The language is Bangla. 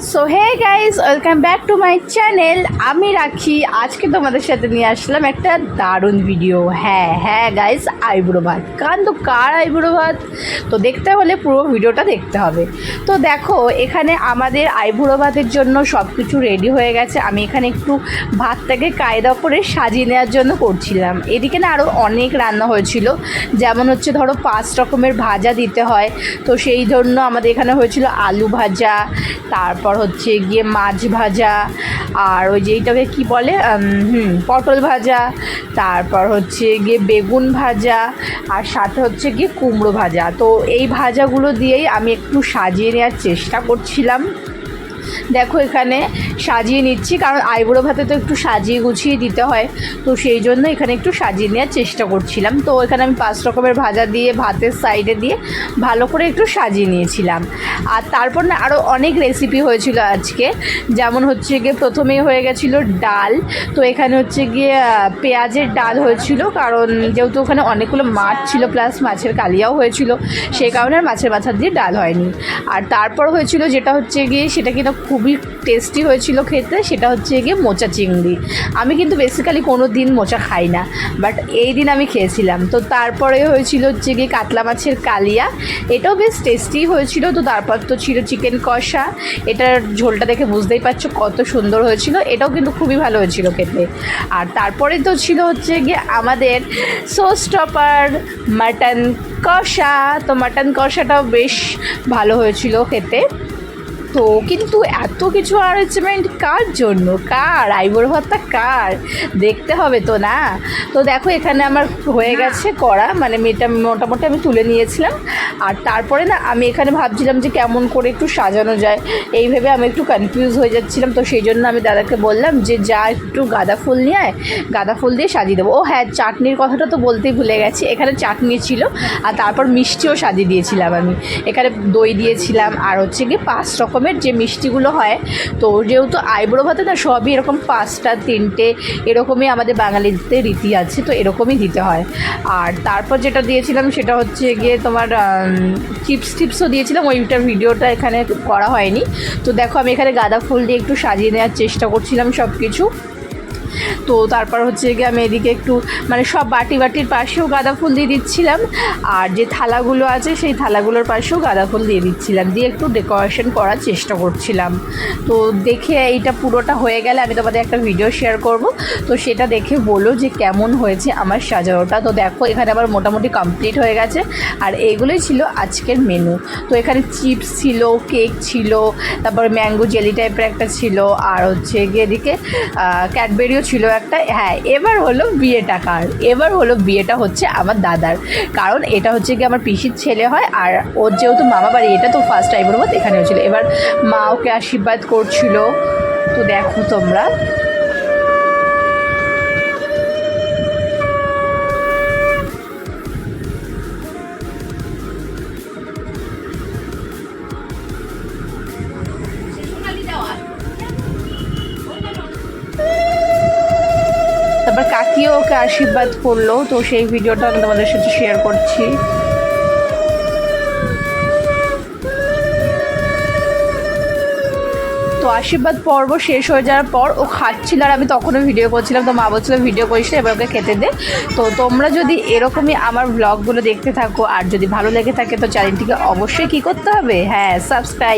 So hey guys. Guys welcome back to my channel আমি রাখি। আজকে তোমাদের সাথে নিয়ে আসলাম একটা দারুণ ভিডিও হ্যাঁ হ্যাঁ গাইজ আইবুড়ো ভাত। কারণ তো কার আইবুড়ো ভাত? তো দেখতে হলে পুরো ভিডিওটা দেখতে হবে। তো দেখো, এখানে আমাদের আইবুড়ো ভাতের জন্য সব কিছু রেডি হয়ে গেছে। আমি এখানে একটু ভাতটাকে কায়দা করে সাজিয়ে নেওয়ার জন্য করছিলাম। এদিকে না আরও অনেক রান্না হয়েছিল। যেমন হচ্ছে ধরো পাঁচ রকমের ভাজা দিতে হয়। তো সেই জন্য আমাদের এখানে হয়েছিল আলু ভাজা। তারপর হচ্ছে গিয়ে মাছ ভাজা, আর ওই যে এইটাকে কী বলে হুম, পটল ভাজা, তারপর হচ্ছে গিয়ে বেগুন ভাজা, আর সাথে হচ্ছে গিয়ে কুমড়ো ভাজা। তো এই ভাজাগুলো দিয়েই আমি একটু সাজিয়ে নেওয়ার চেষ্টা করছিলাম। দেখো এখানে সাজিয়ে নিচ্ছি, কারণ আইবুড়ো ভাতে তো একটু সাজিয়ে গুছিয়ে দিতে হয়। তো সেই জন্য এখানে একটু সাজিয়ে নেওয়ার চেষ্টা করছিলাম। তো এখানে আমি পাঁচ রকমের ভাজা দিয়ে, ভাতের সাইডে দিয়ে ভালো করে একটু সাজিয়ে নিয়েছিলাম। আর তারপর না আরও অনেক রেসিপি হয়েছিল আজকে। যেমন হচ্ছে গিয়ে প্রথমেই হয়ে গেছিল ডাল। তো এখানে হচ্ছে গিয়ে পেঁয়াজের ডাল হয়েছিল, কারণ যেহেতু ওখানে অনেকগুলো মাছ ছিল প্লাস মাছের কালিয়াও হয়েছিল। সেই কারণে মাছের মাথা দিয়ে ডাল হয়নি। আর তারপর হয়েছিল যেটা হচ্ছে গিয়ে, সেটা কিন্তু খুবই টেস্টি হয়েছিল খেতে, সেটা হচ্ছে গিয়ে মোচা চিংড়ি। আমি কিন্তু বেসিক্যালি কোনো দিন মোচা খাই না বাট এই দিন আমি খেয়েছিলাম। তো তারপরে হয়েছিল হচ্ছে গিয়ে কাতলা মাছের কালিয়া, এটাও বেশ টেস্টি হয়েছিল। তো তারপর তো ছিল চিকেন কষা, এটার ঝোলটা দেখে বুঝতেই পারছ কত সুন্দর হয়েছিল। এটাও কিন্তু খুবই ভালো হয়েছিল খেতে। আর তারপরে তো ছিল হচ্ছে গিয়ে আমাদের সোস টপার মাটন কষা। তো মাটন কষাটাও বেশ ভালো হয়েছিল খেতে। তো কিন্তু এত কিছু অ্যারেঞ্জমেন্ট কার জন্য? কার? আইবুড়ো ভাতটা কার? দেখতে হবে তো না? তো দেখো এখানে আমার হয়ে গেছে করা। মানে মেয়েটা মোটামুটি আমি তুলে নিয়েছিলাম। আর তারপরে না আমি এখানে ভাবছিলাম যে কেমন করে একটু সাজানো যায়। এই ভেবে আমি একটু কনফিউজ হয়ে যাচ্ছিলাম। তো সেই জন্য আমি দাদাকে বললাম যে যা একটু গাঁদা ফুল নিয়ে আয়। গাঁদা ফুল দিয়ে সাজিয়ে দেবো। ও হ্যাঁ চাটনির কথাটা তো বলতেই ভুলে গেছি। এখানে চাটনি ছিল। আর তারপর মিষ্টিও সাজিয়ে দিয়েছিলাম আমি। এখানে দই দিয়েছিলাম। আর হচ্ছে গিয়ে পাঁচ রকমের যে মিষ্টিগুলো হয়, তো যেহেতু আইবুড়ো ভাতে না সবই এরকম পাঁচটা, তিনটে, এরকমই আমাদের বাঙালিদের রীতি আছে, তো এরকমই দিতে হয়। আর তারপর যেটা দিয়েছিলাম সেটা হচ্ছে গিয়ে তোমার চিপস টিপসও দিয়েছিলাম ওইটার ভিডিওটা এখানে করা হয়নি। তো দেখো আমি এখানে গাঁদা ফুল দিয়ে একটু সাজিয়ে নেওয়ার চেষ্টা করছিলাম সব কিছু তো তারপর হচ্ছে গিয়ে আমি এদিকে একটু মানে সব বাটি বাটির পাশেও গাঁদা ফুল দিয়ে দিচ্ছিলাম। আর যে থালাগুলো আছে সেই থালাগুলোর পাশেও গাঁদা ফুল দিয়ে দিচ্ছিলাম। দিয়ে একটু ডেকোরেশন করার চেষ্টা করছিলাম। তো দেখে এইটা পুরোটা হয়ে গেলে আমি তোমাদের একটা ভিডিও শেয়ার করব। তো সেটা দেখে বলো যে কেমন হয়েছে আমার সাজানোটা। তো দেখো, এখানে আবার মোটামুটি কমপ্লিট হয়ে গেছে। আর এইগুলোই ছিল আজকের মেনু তো এখানে চিপস ছিল কেক ছিল, তারপর ম্যাঙ্গো জেলি টাইপের একটা ছিল, আর হচ্ছে গিয়ে এদিকে ক্যাডবেরিও ছিল একটা হ্যাঁ এবার হলো বিয়েটা কার? এবার হলো বিয়েটা হচ্ছে আমার দাদার। কারণ এটা হচ্ছে কি আমার পিসির ছেলে হয়, আর ওর যেহেতু মামা বাড়ি, এটা তো ফার্স্ট টাইমের মতো এখানে হয়েছিল। এবার মা ওকে আশীর্বাদ করছিল। তো দেখো তোমরা কাকিও ওকে আশীর্বাদ করল, তো সেই ভিডিওটা আমি তোমাদের সাথে শেয়ার করছি। তো আশীর্বাদ পর্ব শেষ হয়ে যাওয়ার পর ও খাচ্ছিল আর আমি তখনও ভিডিও করছিলাম, তো মা বলছিল ভিডিও করিস এবার ওকে খেতে দে। তো তোমরা যদি এরকমই আমার ব্লগগুলো দেখতে থাকো আর যদি ভালো লেগে থাকে, তো চ্যানেলটিকে অবশ্যই কী করতে হবে? হ্যাঁ সাবস্ক্রাইব